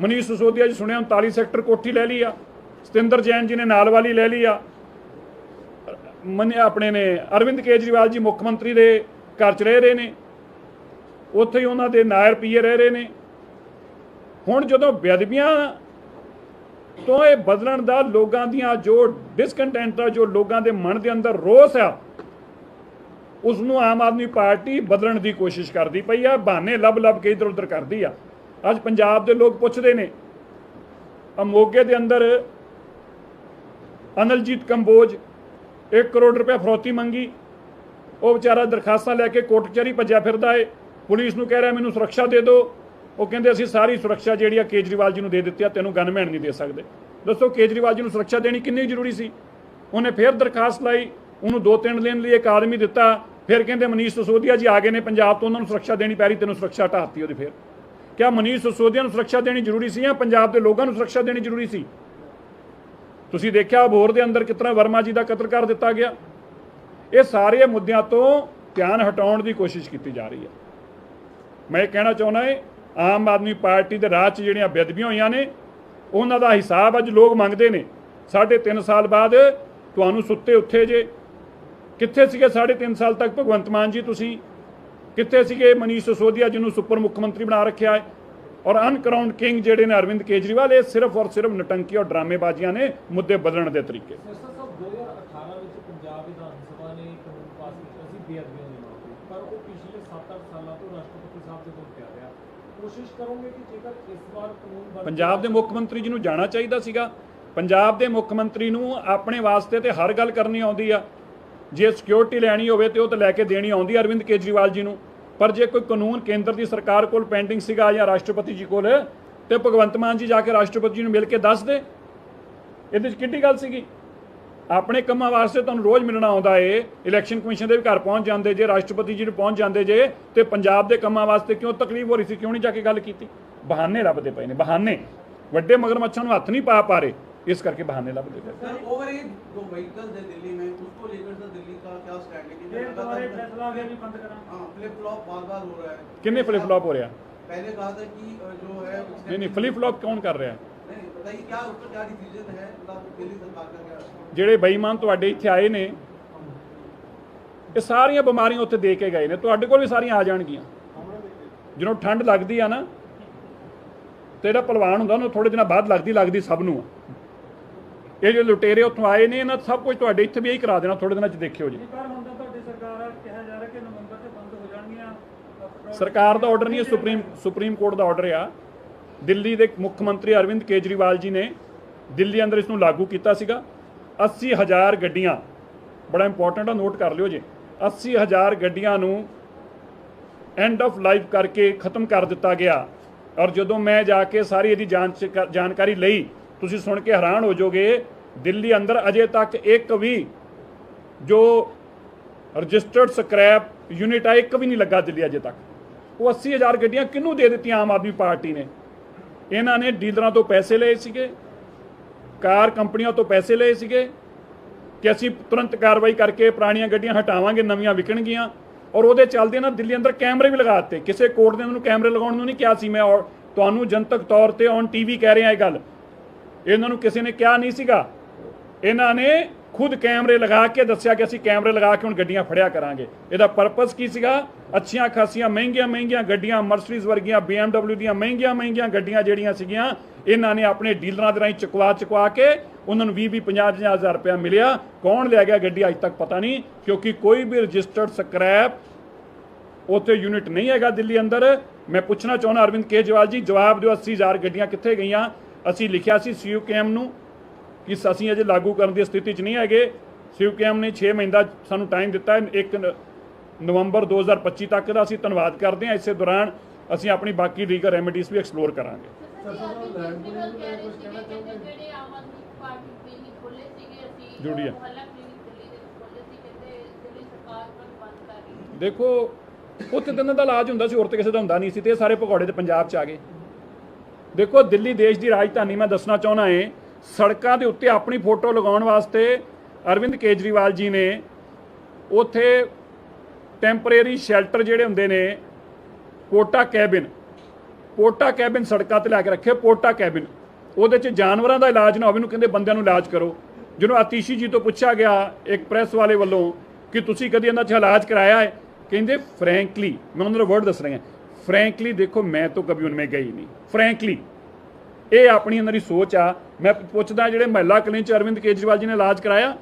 ਮਨੀਸ਼ ਸਸੋਦੀਆ ਜੀ ਸੁਣਿਆ 39 ਸੈਕਟਰ ਕੋਠੀ ਲੈ ਲਈ ਆ, ਸਤਿੰਦਰ ਜੈਨ ਜੀ ਨੇ ਨਾਲ ਵਾਲੀ ਲੈ ਲਈ ਆ। ਮਨੇ ਆਪਣੇ ਨੇ ਅਰਵਿੰਦ ਕੇਜਰੀਵਾਲ ਜੀ ਮੁੱਖ ਮੰਤਰੀ ਦੇ ਘਰ 'ਚ ਰਹਿ ਰਹੇ ਨੇ, ਉੱਥੇ ਹੀ ਉਹਨਾਂ ਦੇ ਨਾਇਰ ਪੀਏ ਰਹਿ ਰਹੇ ਨੇ। ਹੁਣ ਜਦੋਂ ਬੇਅਦਬੀਆਂ ਤੋਂ ਇਹ ਬਦਲਣ ਦਾ ਲੋਕਾਂ ਦੀਆਂ ਜੋ ਡਿਸਕੰਟੈਂਟ ਆ, ਜੋ ਲੋਕਾਂ ਦੇ ਮਨ ਦੇ ਅੰਦਰ ਰੋਸ ਆ ਉਸ ਨੂੰ ਆਮ ਆਦਮੀ ਪਾਰਟੀ ਬਦਲਣ ਦੀ ਕੋਸ਼ਿਸ਼ ਕਰਦੀ ਪਈ ਆ, ਬਹਾਨੇ ਲੱਭ ਲੱਭ ਕੇ ਇਧਰ ਉਧਰ ਕਰਦੀ ਆ। ਅੱਜ ਪੰਜਾਬ ਦੇ ਲੋਕ ਪੁੱਛਦੇ ਨੇ, ਆ ਦੇ ਅੰਦਰ ਅਨਲਜੀਤ ਕੰਬੋਜ 1 ਕਰੋੜ ਰੁਪਏ ਫਰੋਤੀ ਮੰਗੀ, ਉਹ ਵਿਚਾਰਾ ਦਰਖਾਸਤਾਂ ਲੈ ਕੇ ਕੋਰਟ ਕਚਹਿਰੀ ਭੱਜਿਆ ਫਿਰਦਾ ਏ, ਪੁਲਿਸ ਨੂੰ ਕਹਿ ਰਿਹਾ, ਮੈਨੂੰ ਸੁਰੱਖਿਆ ਦੇ ਦਿਓ। ਉਹ ਕਹਿੰਦੇ ਅਸੀਂ ਸਾਰੀ ਸੁਰੱਖਿਆ ਜਿਹੜੀ ਆ ਕੇਜਰੀਵਾਲ ਜੀ ਨੂੰ ਦੇ ਦਿੱਤੀ ਆ, ਤੈਨੂੰ ਗਨਮੈਨ ਨਹੀਂ ਦੇ ਸਕਦੇ। ਦੱਸੋ ਕੇਜਰੀਵਾਲ ਜੀ ਨੂੰ ਸੁਰੱਖਿਆ ਦੇਣੀ ਕਿੰਨੀ ਜ਼ਰੂਰੀ ਸੀ? ਉਹਨੇ ਫਿਰ ਦਰਖਾਸਤ ਲਾਈ, ਉਹਨੂੰ ਦੋ ਤਿੰਨ ਦਿਨ ਲਈ ਇੱਕ ਆਦਮੀ ਦਿੱਤਾ, ਫਿਰ ਕਹਿੰਦੇ ਮਨੀਸ਼ ਸਸੋਦੀਆ ਜੀ ਆ ਗਏ ਨੇ ਪੰਜਾਬ ਤੋਂ, ਉਹਨਾਂ ਨੂੰ ਸੁਰੱਖਿਆ ਦੇਣੀ ਪੈ ਰਹੀ, ਤੈਨੂੰ ਸੁਰੱਖਿਆ ਹਟਾਤੀ ਉਹਦੀ ਫਿਰ। ਕਿਆ ਮਨੀਸ਼ ਸਸੋਦੀਆ ਨੂੰ ਸੁਰੱਖਿਆ ਦੇਣੀ ਜ਼ਰੂਰੀ ਸੀ ਜਾਂ ਪੰਜਾਬ ਦੇ ਲੋਕਾਂ ਨੂੰ ਸੁਰੱਖਿਆ ਦੇਣੀ ਜ਼ਰੂਰੀ ਸੀ? ਤੁਸੀਂ ਦੇਖਿਆ ਅਬੋਹਰ ਦੇ ਅੰਦਰ ਕਿਤਨਾ ਵਰਮਾ ਜੀ ਦਾ ਕਤਲ ਕਰ ਦਿੱਤਾ ਗਿਆ? ਇਹ ਸਾਰੇ ਮੁੱਦਿਆਂ ਤੋਂ ਧਿਆਨ ਹਟਾਉਣ ਦੀ ਕੋਸ਼ਿਸ਼ ਕੀਤੀ ਜਾ ਰਹੀ ਹੈ। ਮੈਂ ਇਹ ਕਹਿਣਾ ਚਾਹੁੰਦਾ ਹੈ ਆਮ ਆਦਮੀ ਪਾਰਟੀ ਦੇ ਰਾਜ 'ਚ ਜਿਹੜੀਆਂ ਬੇਅਦਬੀਆਂ ਹੋਈਆਂ ਨੇ, ਉਹਨਾਂ ਦਾ ਹਿਸਾਬ ਅੱਜ ਲੋਕ ਮੰਗਦੇ ਨੇ। ਸਾਢੇ ਤਿੰਨ ਸਾਲ ਬਾਅਦ ਤੁਹਾਨੂੰ ਸੁੱਤੇ ਉੱਥੇ ਜੇ। ਕਿੱਥੇ ਸੀਗੇ ਸਾਢੇ ਤਿੰਨ ਸਾਲ ਤੱਕ ਭਗਵੰਤ ਮਾਨ ਜੀ ਤੁਸੀਂ? ਕਿੱਥੇ ਸੀਗੇ ਮਨੀਸ਼ ਸਿਸੋਦੀਆ ਜਿਹਨੂੰ ਸੁਪਰ ਮੁੱਖ ਮੰਤਰੀ ਬਣਾ ਰੱਖਿਆ ਹੈ? ਔਰ ਅਨਕਰਾਊਂਡ ਕਿੰਗ ਜਿਹੜੇ ਨੇ ਅਰਵਿੰਦ ਕੇਜਰੀਵਾਲ, ਇਹ ਸਿਰਫ ਔਰ ਸਿਰਫ ਨਟੰਕੀ ਔਰ ਡਰਾਮੇਬਾਜ਼ੀਆਂ ਨੇ ਮੁੱਦੇ ਬਦਲਣ ਦੇ ਤਰੀਕੇ। ਮਿਸਟਰ ਸਾਹਿਬ 2018 ਵਿੱਚ ਪੰਜਾਬ ਵਿਧਾਨ ਸਭਾ ਨੇ ਕਾਨੂੰਨ ਪਾਸ ਕੀਤਾ ਸੀ ਬੇਅਦਬੀਆਂ ਦੇ ਮਾਮਲੇ ਪਰ ਉਹ ਪਿਛਲੇ 7-8 ਸਾਲਾਂ ਤੋਂ ਰਾਸ਼ਟਰਪਤੀ ਸਾਹਿਬ ਦੇ ਕੋਲ ਪਿਆ ਰਿਹਾ ਕੋਸ਼ਿਸ਼ ਕਰੋਗੇ ਕਿ ਜੇਕਰ ਇਸ ਵਾਰ ਕਾਨੂੰਨ ਬਣ ਪੰਜਾਬ ਦੇ ਮੁੱਖ ਮੰਤਰੀ ਜੀ ਨੂੰ ਜਾਣਾ ਚਾਹੀਦਾ ਸੀਗਾ। ਪੰਜਾਬ ਦੇ ਮੁੱਖ ਮੰਤਰੀ ਨੂੰ ਆਪਣੇ ਵਾਸਤੇ ਤੇ ਹਰ ਗੱਲ ਕਰਨੀ ਆਉਂਦੀ ਆ। ਜੇ ਸਿਕਿਉਰਿਟੀ ਲੈਣੀ ਹੋਵੇ ਤੇ ਉਹ ਤਾਂ ਲੈ ਕੇ ਦੇਣੀ ਆਉਂਦੀ ਅਰਵਿੰਦ ਕੇਜਰੀਵਾਲ ਜੀ ਨੂੰ। ਪਰ ਜੇ ਕੋਈ ਕਾਨੂੰਨ ਕੇਂਦਰ ਦੀ ਸਰਕਾਰ ਕੋਲ ਪੈਂਡਿੰਗ ਸੀਗਾ ਜਾਂ ਰਾਸ਼ਟਰਪਤੀ ਜੀ ਕੋਲ ਤੇ ਭਗਵੰਤ ਮਾਨ ਜੀ ਜਾ ਕੇ ਰਾਸ਼ਟਰਪਤੀ ਜੀ ਨੂੰ ਮਿਲ ਕੇ ਦੱਸ ਦੇ। ਇਹਦੇ ਵਿੱਚ ਕਿੱਡੀ ਗੱਲ ਸੀਗੀ? ਆਪਣੇ ਕੰਮਾਂ ਵਾਸਤੇ ਤੁਹਾਨੂੰ ਰੋਜ਼ ਮਿਲਣਾ ਆਉਂਦਾ ਏ ਇਲੈਕਸ਼ਨ ਕਮਿਸ਼ਨ ਦੇ ਵੀ ਘਰ ਪਹੁੰਚ ਜਾਂਦੇ ਜੇ ਰਾਸ਼ਟਰਪਤੀ ਜੀ ਨੂੰ ਪਹੁੰਚ ਜਾਂਦੇ ਜੇ ਤੇ ਪੰਜਾਬ ਦੇ ਕੰਮਾਂ ਵਾਸਤੇ ਕਿਉਂ ਤਕਲੀਫ ਹੋ ਰਹੀ ਸੀ ਕਿਉਂ ਨਹੀਂ ਜਾ ਕੇ ਗੱਲ ਕੀਤੀ? ਬਹਾਨੇ ਲੱਭਦੇ ਪਏ ਨੇ ਬਹਾਨੇ। ਵੱਡੇ ਮਗਰਮੱਛਾਂ ਨੂੰ ਹੱਥ ਨਹੀਂ ਪਾ ਪਾ ਰਹੇ ਇਸ ਕਰਕੇ ਬਹਾਨੇ ਲੱਭਦੇ ਪਏ ਕਿੰਨੇ ਫਲਿਪ ਫਲॉप ਹੋ ਰਿਹਾ ਪਹਿਲੇ ਕਹਾ ਤਾਂ ਕਿ ਜੋ ਹੈ ਨਹੀਂ ਨਹੀਂ ਫਲਿਪ ਫਲॉप ਕੌਣ ਕਰ ਰਿਹਾ? ਹੈ ਜਿਹੜੇ ਬੇਈਮਾਨ ਤੁਹਾਡੇ ਇੱਥੇ ਆਏ ਨੇ ਇਹ ਸਾਰੀਆਂ ਬਿਮਾਰੀਆਂ ਉੱਥੇ ਦੇ ਕੇ ਗਏ ਨੇ ਤੁਹਾਡੇ ਕੋਲ ਵੀ ਸਾਰੀਆਂ ਆ ਜਾਣਗੀਆਂ। ਜਦੋਂ ਠੰਡ ਲੱਗਦੀ ਆ ਨਾ ਤੇ ਜਿਹੜਾ ਪਹਿਲਵਾਨ ਹੁੰਦਾ ਉਹਨੂੰ ਥੋੜੇ ਦਿਨਾਂ ਬਾਅਦ ਲੱਗਦੀ ਲੱਗਦੀ ਸਭ ਨੂੰ ਇਹ ਜਿਹੜੇ ਲੁਟੇਰੇ ਉੱਥੋਂ ਆਏ ਨੇ ਇਹਨਾਂ ਸਭ ਕੁਝ ਤੁਹਾਡੇ ਇੱਥੇ ਵੀ ਇਹੀ ਕਰਾ ਦੇਣਾ ਥੋੜੇ ਦਿਨਾਂ 'ਚ ਦੇਖਿਓ ਜੀ। ਸਰਕਾਰ ਦਾ ਆਰਡਰ ਨਹੀਂ ਸੁਪਰੀਮ ਸੁਪਰੀਮ ਕੋਰਟ ਦਾ ਆਰਡਰ ਆ। ਦਿੱਲੀ ਦੇ ਮੁੱਖ ਮੰਤਰੀ ਅਰਵਿੰਦ ਕੇਜਰੀਵਾਲ ਜੀ ਨੇ ਦਿੱਲੀ ਅੰਦਰ ਇਸ ਨੂੰ ਲਾਗੂ ਕੀਤਾ ਸੀਗਾ। 80000 ਗੱਡੀਆਂ, ਬੜਾ ਇੰਪੋਰਟੈਂਟ ਆ ਨੋਟ ਕਰ ਲਿਓ ਜੀ। 80000 ਗੱਡੀਆਂ ਨੂੰ ਐਂਡ ਆਫ ਲਾਈਫ ਕਰਕੇ ਖਤਮ ਕਰ ਦਿੱਤਾ ਗਿਆ। ਔਰ ਜਦੋਂ ਮੈਂ ਜਾ ਕੇ ਸਾਰੀ ਇਹਦੀ ਜਾਂਚ ਕ- ਜਾਣਕਾਰੀ ਲਈ, ਤੁਸੀਂ ਸੁਣ ਕੇ ਹੈਰਾਨ ਹੋ ਜਾਓਗੇ, ਦਿੱਲੀ ਅੰਦਰ ਅਜੇ ਤੱਕ ਇੱਕ ਵੀ ਜੋ ਰਜਿਸਟਰਡ ਸਕ੍ਰੈਪ ਯੂਨਿਟ ਆ, ਇੱਕ ਵੀ ਨਹੀਂ ਲੱਗਾ ਦਿੱਲੀ ਅਜੇ ਤੱਕ। ਉਹ 80000 ਗੱਡੀਆਂ ਕਿਹਨੂੰ ਦੇ ਦਿੱਤੀਆਂ ਆਮ ਆਦਮੀ ਪਾਰਟੀ ਨੇ? ਇਹਨਾਂ ਨੇ ਡੀਲਰਾਂ ਤੋਂ ਪੈਸੇ ਲਏ ਸੀਗੇ, ਕਾਰ ਕੰਪਨੀਆਂ ਤੋਂ ਪੈਸੇ ਲਏ ਸੀਗੇ ਕਿ ਅਸੀਂ ਤੁਰੰਤ ਕਾਰਵਾਈ ਕਰਕੇ ਪੁਰਾਣੀਆਂ ਗੱਡੀਆਂ ਹਟਾਵਾਂਗੇ, ਨਵੀਆਂ ਵਿਕਣਗੀਆਂ। ਔਰ ਉਹਦੇ ਚੱਲਦੇ ਨਾ ਦਿੱਲੀ ਅੰਦਰ ਕੈਮਰੇ ਵੀ ਲਗਾ ਦਿੱਤੇ। ਕਿਸੇ ਕੋਰਟ ਨੇ ਮੈਨੂੰ ਕੈਮਰੇ ਲਗਾਉਣ ਨੂੰ ਨਹੀਂ ਕਿਹਾ ਸੀ, ਮੈਂ ਔਰ ਤੁਹਾਨੂੰ ਜਨਤਕ ਤੌਰ ਤੇ ਔਨ ਟੀਵੀ ਕਹਿ ਰਿਹਾ ਇਹ ਗੱਲ। ਇਹਨਾਂ ਨੂੰ ਕਿਸੇ ਨੇ ਕਿਹਾ ਨਹੀਂ ਸੀਗਾ। ਇਹਨਾਂ ਨੇ ਖੁਦ ਕੈਮਰੇ ਲਗਾ ਕੇ ਦੱਸਿਆ ਕਿ ਅਸੀਂ ਕੈਮਰੇ ਲਗਾ ਕੇ ਹੁਣ ਗੱਡੀਆਂ ਫੜਿਆ ਕਰਾਂਗੇ। ਇਹਦਾ ਪਰਪਸ ਕੀ ਸੀਗਾ? ਅੱਛੀਆਂ ਖਾਸੀਆਂ, ਮਹਿੰਗੀਆਂ ਮਹਿੰਗੀਆਂ ਗੱਡੀਆਂ ਮਰਸੀਡੀਜ਼ ਵਰਗੀਆਂ, BMW ਦੀਆਂ ਮਹਿੰਗੀਆਂ ਮਹਿੰਗੀਆਂ ਗੱਡੀਆਂ ਜਿਹੜੀਆਂ ਸੀਗੀਆਂ, ਇਹਨਾਂ ਨੇ ਆਪਣੇ ਡੀਲਰਾਂ ਦੇ ਰਾਹੀਂ ਚੁਕਵਾ ਚੁਕਵਾ ਕੇ ਉਹਨਾਂ ਨੂੰ 20 20 50 ਹਜ਼ਾਰ ਰੁਪਇਆ ਮਿਲਿਆ। ਕੌਣ ਲੈ ਗਿਆ ਗੱਡੀ ਅੱਜ ਤੱਕ ਪਤਾ ਨਹੀਂ, ਕਿਉਂਕਿ ਕੋਈ ਵੀ ਰਜਿਸਟਰਡ ਸਕ੍ਰੈਪ ਉੱਥੇ ਯੂਨਿਟ ਨਹੀਂ ਹੈਗਾ ਦਿੱਲੀ ਅੰਦਰ। ਮੈਂ ਪੁੱਛਣਾ ਚਾਹੁੰਦਾ ਅਰਵਿੰਦ ਕੇਜਰੀਵਾਲ ਜੀ, ਜਵਾਬ ਦਿਓ 80000 ਗੱਡੀਆਂ ਕਿੱਥੇ ਗਈਆਂ? ਅਸੀਂ ਲਿਖਿਆ ਸੀ ਸੀਯੂਕੇਐਮ ਨੂੰ। ਕਿ ਅਸੀਂ ਅਜੇ ਲਾਗੂ ਕਰਨ ਦੀ ਸਥਿਤੀ 'ਚ ਨਹੀਂ ਹੈਗੇ ਸੀਯੂਕੇਐਮ ਨੇ 6 ਮਹੀਨਾ ਸਾਨੂੰ ਟਾਈਮ ਦਿੱਤਾ ਹੈ 1 ਨਵੰਬਰ 2025 ਤੱਕ ਦਾ ਅਸੀਂ ਧੰਨਵਾਦ ਕਰਦੇ ਹਾਂ ਇਸੇ ਦੌਰਾਨ ਅਸੀਂ ਆਪਣੀ ਬਾਕੀ ਲੀਗਲ ਰੈਮੇਡੀਜ਼ ਵੀ ਐਕਸਪਲੋਰ ਕਰਾਂਗੇ ਜੁੜੀਆ ਦੇਖੋ ਉੱਥੇ ਦਿਨ ਦਾ ਇਲਾਜ ਹੁੰਦਾ ਸੀ ਹੋਰ ਤੇ ਕਿਸੇ ਦਾ ਹੁੰਦਾ ਨਹੀਂ ਸੀ ਤੇ ਇਹ ਸਾਰੇ ਭਗੌੜੇ ਤੇ ਪੰਜਾਬ 'ਚ ਆ ਗਏ ਦੇਖੋ ਦਿੱਲੀ ਦੇਸ਼ ਦੀ ਰਾਜਧਾਨੀ ਮੈਂ ਦੱਸਣਾ ਚਾਹੁੰਦਾ ਏ ਸੜਕਾਂ ਦੇ ਉੱਤੇ ਆਪਣੀ ਫੋਟੋ ਲਗਾਉਣ ਵਾਸਤੇ ਅਰਵਿੰਦ ਕੇਜਰੀਵਾਲ ਜੀ ਨੇ ਉੱਥੇ ਟੈਂਪਰੇਰੀ ਸ਼ੈਲਟਰ ਜਿਹੜੇ ਹੁੰਦੇ ਨੇ, ਪੋਟਾ ਕੈਬਿਨ ਪੋਟਾ ਕੈਬਿਨ ਸੜਕਾਂ ਤੇ ਲਾ ਕੇ ਰੱਖੇ ਪੋਟਾ ਕੈਬਿਨ। ਉਹਦੇ 'ਚ ਜਾਨਵਰਾਂ ਦਾ ਇਲਾਜ ਨਾ ਹੋਵੇ ਨੂੰ ਕਹਿੰਦੇ ਬੰਦਿਆਂ ਨੂੰ ਇਲਾਜ ਕਰੋ। ਜਿਹਨੂੰ ਆਤੀਸ਼ੀ ਜੀ ਤੋਂ ਪੁੱਛਿਆ ਗਿਆ, ਇੱਕ ਪ੍ਰੈਸ ਵਾਲੇ ਵੱਲੋਂ, ਕਿ ਤੁਸੀਂ ਕਦੀ ਇਹਨਾਂ 'ਚ ਇਲਾਜ ਕਰਾਇਆ ਹੈ? ਕਹਿੰਦੇ ਫ੍ਰੈਂਕਲੀ ਮੈਂ ਉਹਨਾਂ ਦਾ ਵਰਡ ਦੱਸ ਰਿਹਾ ਫ੍ਰੈਂਕਲੀ ਦੇਖੋ, ਮੈਂ ਤਾਂ ਕभी ਉਨਮੇ ਗਈ ਨਹੀਂ। ਫ੍ਰੈਂਕਲੀ ਇਹ ਆਪਣੀ ਅੰਦਰ ਦੀ ਸੋਚ ਆ। ਮੈਂ ਪੁੱਛਦਾ ਜਿਹੜੇ ਮਹਿਲਾ ਕਲੀਨਿਕ ਚ ਅਰਵਿੰਦ ਕੇਜਰੀਵਾਲ ਜੀ ਨੇ ਇਲਾਜ ਕਰਾਇਆ,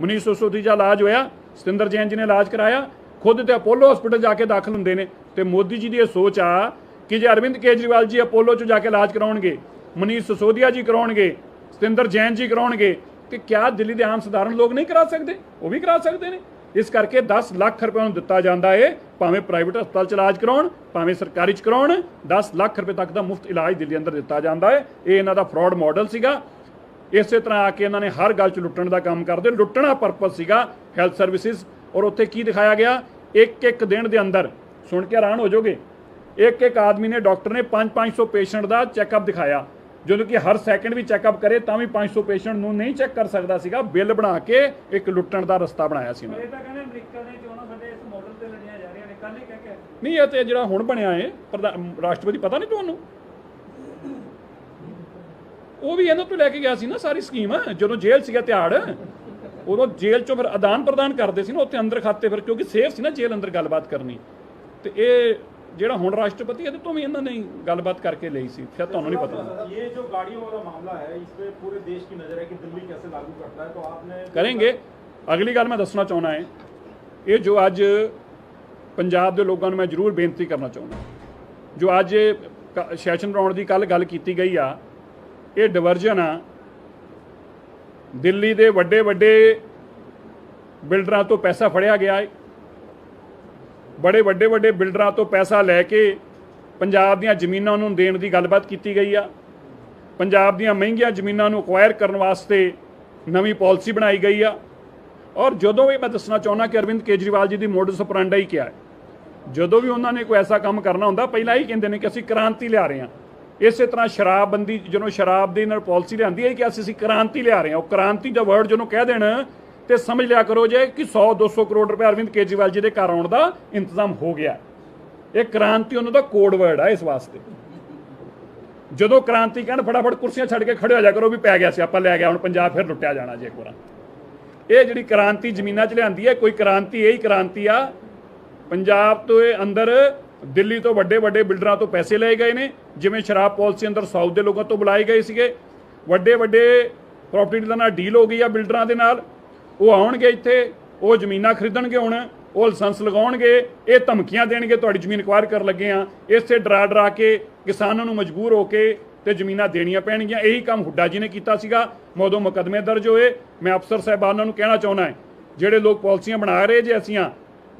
ਮਨੀਸ਼ ਸਿਸੋਦੀਆ ਇਲਾਜ ਹੋਇਆ, ਸਤਿੰਦਰ ਜੈਨ ਜੀ ਨੇ ਇਲਾਜ ਕਰਾਇਆ, ਖੁਦ ਤੇ ਅਪੋਲੋ ਹਸਪੀਟਲ ਜਾ ਕੇ ਦਾਖਲ ਹੁੰਦੇ ਨੇ। ਤੇ ਮੋਦੀ ਜੀ ਦੀ ਇਹ ਸੋਚ ਆ ਕਿ ਜੇ ਅਰਵਿੰਦ ਕੇਜਰੀਵਾਲ ਜੀ ਅਪੋਲੋ ਚ ਜਾ ਕੇ ਇਲਾਜ ਕਰਾਉਣਗੇ, ਮਨੀਸ਼ ਸਸੋਦੀਆ ਜੀ ਕਰਾਉਣਗੇ, ਸਤਿੰਦਰ ਜੈਨ ਜੀ ਕਰਾਉਣਗੇ, ਤੇ ਕਿਆ ਦਿੱਲੀ ਦੇ ਆਮ ਸਧਾਰਨ ਲੋਕ ਨਹੀਂ ਕਰਾ ਸਕਦੇ? ਉਹ ਵੀ ਕਰਾ ਸਕਦੇ ਨੇ। ਇਸ ਕਰਕੇ 10 ਲੱਖ ਰੁਪਏ ਨੂੰ ਦਿੱਤਾ ਜਾਂਦਾ ਏ। ਭਾਵੇਂ ਪ੍ਰਾਈਵੇਟ ਹਸਪਤਾਲ ਚ ਇਲਾਜ ਕਰਾਉਣ, ਭਾਵੇਂ ਸਰਕਾਰੀ ਚ ਕਰਾਉਣ 10 ਲੱਖ ਰੁਪਏ ਤੱਕ ਦਾ ਮੁਫਤ ਇਲਾਜ ਦਿੱਲੀ ਅੰਦਰ ਦਿੱਤਾ ਜਾਂਦਾ ਹੈ। ਇਹ ਇਹਨਾਂ ਦਾ ਫਰਾਡ ਮਾਡਲ ਸੀਗਾ। ਇਸੇ ਤਰ੍ਹਾਂ ਆ ਕੇ ਇਹਨਾਂ ਨੇ ਹਰ ਗੱਲ ਚ ਲੁੱਟਣ ਦਾ ਕੰਮ ਕਰਦੇ। ਲੁੱਟਣਾ ਪਰਪਸ ਸੀਗਾ ਹੈਲਥ ਸਰਵਿਸਿਜ਼ ਔਰ ਉੱਥੇ ਕੀ ਦਿਖਾਇਆ ਗਿਆ? ਇੱਕ ਇੱਕ ਦਿਨ ਦੇ ਅੰਦਰ, ਸੁਣ ਕੇ ਹੈਰਾਨ ਹੋ ਜਾਓਗੇ, ਇੱਕ ਇੱਕ ਆਦਮੀ ਨੇ ਡਾਕਟਰ ਨੇ 5-500 ਪੇਸ਼ੈਂਟ ਦਾ ਚੈੱਕਅਪ ਦਿਖਾਇਆ। ਜਦੋਂ ਕਿ ਹਰ ਸੈਕਿੰਡ ਵੀ ਚੈੱਕਅਪ ਕਰੇ, ਤਾਂ ਵੀ 500 ਪੇਸ਼ੈਂਟ ਨੂੰ ਨਹੀਂ ਚੈੱਕ ਕਰ ਸਕਦਾ ਸੀਗਾ। ਬਿੱਲ ਬਣਾ ਕੇ ਇੱਕ ਲੁੱਟਣ ਦਾ ਰਸਤਾ ਬਣਾਇਆ ਸੀ ਉਹਨਾਂ ਨੇ। ਇਹ ਤਾਂ ਕਹਿੰਦੇ ਅਮਰੀਕਾ ਦੀਆਂ ਚੋਣਾਂ ਸਾਡੇ ਨਹੀਂ ਇਹ ਤੇ ਜਿਹੜਾ ਹੁਣ ਬਣਿਆ ਹੈ ਰਾਸ਼ਟਰਪਤੀ ਪਤਾ ਨਹੀਂ ਤੁਹਾਨੂੰ? ਉਹ ਵੀ ਇਹਨਾਂ ਤੋਂ ਲੈ ਕੇ ਗਿਆ ਸੀ ਨਾ ਸਾਰੀ ਸਕੀਮ ਜਦੋਂ ਜੇਲ੍ਹ ਸੀਗਾ ਤਿਆੜ ਉਦੋਂ ਜੇਲ੍ਹ ਚੋਂ ਫਿਰ ਆਦਾਨ ਪ੍ਰਦਾਨ ਕਰਦੇ ਸੀ ਨਾ ਉੱਥੇ ਅੰਦਰ ਖਾਤੇ ਫਿਰ ਕਿਉਂਕਿ ਸੇਫ ਸੀ ਨਾ ਜੇਲ੍ਹ ਅੰਦਰ ਗੱਲਬਾਤ ਕਰਨੀ। ਤੇ ਇਹ ਜਿਹੜਾ ਹੁਣ ਰਾਸ਼ਟਰਪਤੀ ਇਹਦੇ ਤੋਂ ਵੀ ਇਹਨਾਂ ਨੇ ਗੱਲਬਾਤ ਕਰਕੇ ਲਈ ਸੀ ਫਿਰ ਤੁਹਾਨੂੰ ਨਹੀਂ ਪਤਾ। ਇਹ ਜੋ ਗਾੜੀਆਂ ਵਾਲਾ ਮਾਮਲਾ ਹੈ ਇਸ ਤੇ ਪੂਰੇ ਦੇਸ਼ ਦੀ ਨਜ਼ਰ ਹੈ ਕਿ ਦਿੱਲੀ ਕਿਵੇਂ ਲਾਗੂ ਕਰਦਾ ਹੈ ਤਾਂ ਆਪਨੇ ਕਰਾਂਗੇ। ਅਗਲੀ ਗੱਲ ਮੈਂ ਦੱਸਣਾ ਚਾਹੁੰਦਾ ਹੈ ਇਹ ਜੋ ਅੱਜ ਪੰਜਾਬ ਦੇ ਲੋਕਾਂ ਨੂੰ ਮੈਂ ਜ਼ਰੂਰ ਬੇਨਤੀ ਕਰਨਾ ਚਾਹੁੰਦਾ ਜੋ ਅੱਜ ਕ- ਸੈਸ਼ਨ ਬਣਾਉਣ ਦੀ ਕੱਲ ਗੱਲ ਕੀਤੀ ਗਈ ਆ, ਇਹ ਡਿਵਰਜਨ ਆ ਦਿੱਲੀ ਦੇ ਵੱਡੇ ਵੱਡੇ ਬਿਲਡਰਾਂ ਤੋਂ ਪੈਸਾ ਫੜਿਆ ਗਿਆ ਹੈ ਬੜੇ ਵੱਡੇ ਵੱਡੇ ਬਿਲਡਰਾਂ ਤੋਂ ਪੈਸਾ ਲੈ ਕੇ ਪੰਜਾਬ ਦੀਆਂ ਜ਼ਮੀਨਾਂ ਨੂੰ ਦੇਣ ਦੀ ਗੱਲਬਾਤ ਕੀਤੀ ਗਈ ਆ। ਪੰਜਾਬ ਦੀਆਂ ਮਹਿੰਗੀਆਂ ਜ਼ਮੀਨਾਂ ਨੂੰ ਅਕਵਾਇਰ ਕਰਨ ਵਾਸਤੇ ਨਵੀਂ ਪਾਲਿਸੀ ਬਣਾਈ ਗਈ ਆ। ਔਰ ਜਦੋਂ ਵੀ ਮੈਂ ਦੱਸਣਾ ਚਾਹੁੰਦਾ ਕਿ ਅਰਵਿੰਦ ਕੇਜਰੀਵਾਲ ਜੀ ਦੀ ਮੋਡਸ ਆਪਰੈਂਡਾ ਹੀ ਕਿਹਾ ਹੈ? ਜਦੋਂ ਵੀ ਉਹਨਾਂ ਨੇ ਕੋਈ ਐਸਾ ਕੰਮ ਕਰਨਾ ਹੁੰਦਾ, ਪਹਿਲਾਂ ਹੀ ਕਹਿੰਦੇ ਨੇ ਕਿ ਅਸੀਂ ਕ੍ਰਾਂਤੀ ਲਿਆ ਰਹੇ ਹਾਂ। ਇਸੇ ਤਰ੍ਹਾਂ ਸ਼ਰਾਬਬੰਦੀ ਜਦੋਂ ਸ਼ਰਾਬ ਦੀ ਨਾਲ ਪਾਲਿਸੀ ਲਿਆਂਦੀ ਹੈ ਕਿ ਅਸੀਂ ਅਸੀਂ ਕ੍ਰਾਂਤੀ ਲਿਆ ਰਹੇ ਹਾਂ। ਉਹ ਕ੍ਰਾਂਤੀ ਦਾ ਵਰਡ ਜਦੋਂ ਕਹਿ ਦੇਣ ਤੇ ਸਮਝ ਲਿਆ ਕਰੋ ਜੇ ਕਿ 100 200 ਕਰੋੜ ਰੁਪਏ ਅਰਵਿੰਦ ਕੇਜਰੀਵਾਲ ਜੀ ਦੇ ਘਰ ਆਉਣ ਦਾ ਇੰਤਜ਼ਾਮ ਹੋ ਗਿਆ। ਇਹ ਕ੍ਰਾਂਤੀ ਉਹਨਾਂ ਦਾ ਕੋਡ ਵਰਡ ਆ ਇਸ ਵਾਸਤੇ। ਜਦੋਂ ਕ੍ਰਾਂਤੀ ਕਹਿਣ, ਫਟਾਫਟ ਕੁਰਸੀਆਂ ਛੱਡ ਕੇ ਖੜੇ ਹੋ ਜਾ ਕਰੋ ਵੀ ਪੈ ਗਿਆ ਸੀ, ਆਪਾਂ ਲੈ ਗਿਆ, ਹੁਣ ਪੰਜਾਬ ਫਿਰ ਲੁੱਟਿਆ ਜਾਣਾ ਜੇ ਇੱਕ ਵਾਰ। ਇਹ ਜਿਹੜੀ ਕ੍ਰਾਂਤੀ ਜ਼ਮੀਨਾਂ 'ਚ ਲਿਆਂਦੀ ਹੈ, ਕੋਈ ਕ੍ਰਾਂਤੀ, ਇਹੀ ਕ੍ਰਾਂਤੀ ਆ ਪੰਜਾਬ ਤੋਂ ਇਹ ਅੰਦਰ ਦਿੱਲੀ ਤੋਂ ਵੱਡੇ ਵੱਡੇ ਬਿਲਡਰਾਂ ਤੋਂ ਪੈਸੇ ਲਏ ਗਏ ਨੇ, ਜਿਵੇਂ ਸ਼ਰਾਬ ਪਾਲਿਸੀ ਅੰਦਰ ਸਾਊਥ ਦੇ ਲੋਕਾਂ ਤੋਂ ਬੁਲਾਏ ਗਏ ਸੀਗੇ। ਵੱਡੇ ਵੱਡੇ ਪ੍ਰਾਪਰਟੀ ਡੀਲਰਾਂ ਨਾਲ ਡੀਲ ਹੋ ਗਈ ਆ ਬਿਲਡਰਾਂ ਦੇ ਨਾਲ। ਉਹ ਆਉਣਗੇ ਇੱਥੇ, ਉਹ ਜ਼ਮੀਨਾਂ ਖਰੀਦਣਗੇ ਹੁਣ, ਉਹ ਲਾਇਸੈਂਸ ਲਗਾਉਣਗੇ, ਇਹ ਧਮਕੀਆਂ ਦੇਣਗੇ, ਤੁਹਾਡੀ ਜ਼ਮੀਨ ਅਕਵਾਇਰ ਕਰਨ ਲੱਗੇ ਆ। ਇਸੇ ਡਰਾ ਡਰਾ ਕੇ ਕਿਸਾਨਾਂ ਨੂੰ ਮਜਬੂਰ ਹੋ ਕੇ ਤੇ ਜ਼ਮੀਨਾਂ ਦੇਣੀਆਂ ਪੈਣਗੀਆਂ। ਇਹੀ ਕੰਮ ਹੁੱਡਾ ਜੀ ਨੇ ਕੀਤਾ ਸੀਗਾ। ਮੋਦੋਂ ਮੁਕਦਮੇ ਦਰਜ ਹੋਏ। ਮੈਂ ਅਫਸਰ ਸਾਹਿਬਾਨਾਂ ਨੂੰ ਕਹਿਣਾ ਚਾਹੁੰਦਾ ਹਾਂ, ਜਿਹੜੇ ਲੋਕ ਪਾਲਿਸੀਆਂ ਬਣਾ ਰਹੇ ਜੇ ਅਸੀਂ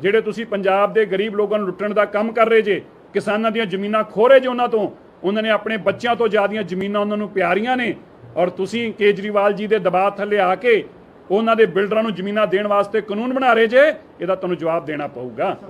ਜਿਹੜੇ ਤੁਸੀਂ ਪੰਜਾਬ ਦੇ ਗਰੀਬ ਲੋਕਾਂ ਨੂੰ ਲੁੱਟਣ ਦਾ ਕੰਮ ਕਰ ਰਹੇ ਜੇ, ਕਿਸਾਨਾਂ ਦੀਆਂ ਜ਼ਮੀਨਾਂ ਖੋਹ ਰਹੇ ਜੇ ਉਹਨਾਂ ਤੋਂ, ਉਹਨਾਂ ਨੇ ਆਪਣੇ ਬੱਚਿਆਂ ਤੋਂ ਜ਼ਿਆਦੀਆਂ ਜ਼ਮੀਨਾਂ ਉਹਨਾਂ ਨੂੰ ਪਿਆਰੀਆਂ ਨੇ ਔਰ ਤੁਸੀਂ ਕੇਜਰੀਵਾਲ ਜੀ ਦੇ ਦਬਾਅ ਥੱਲੇ ਆ ਕੇ ਉਹਨਾਂ ਦੇ ਬਿਲਡਰਾਂ ਨੂੰ ਜ਼ਮੀਨਾਂ ਦੇਣ ਵਾਸਤੇ ਕਾਨੂੰਨ ਬਣਾ ਰਹੇ ਜੇ, ਇਹਦਾ ਤੁਹਾਨੂੰ ਜਵਾਬ ਦੇਣਾ ਪਊਗਾ।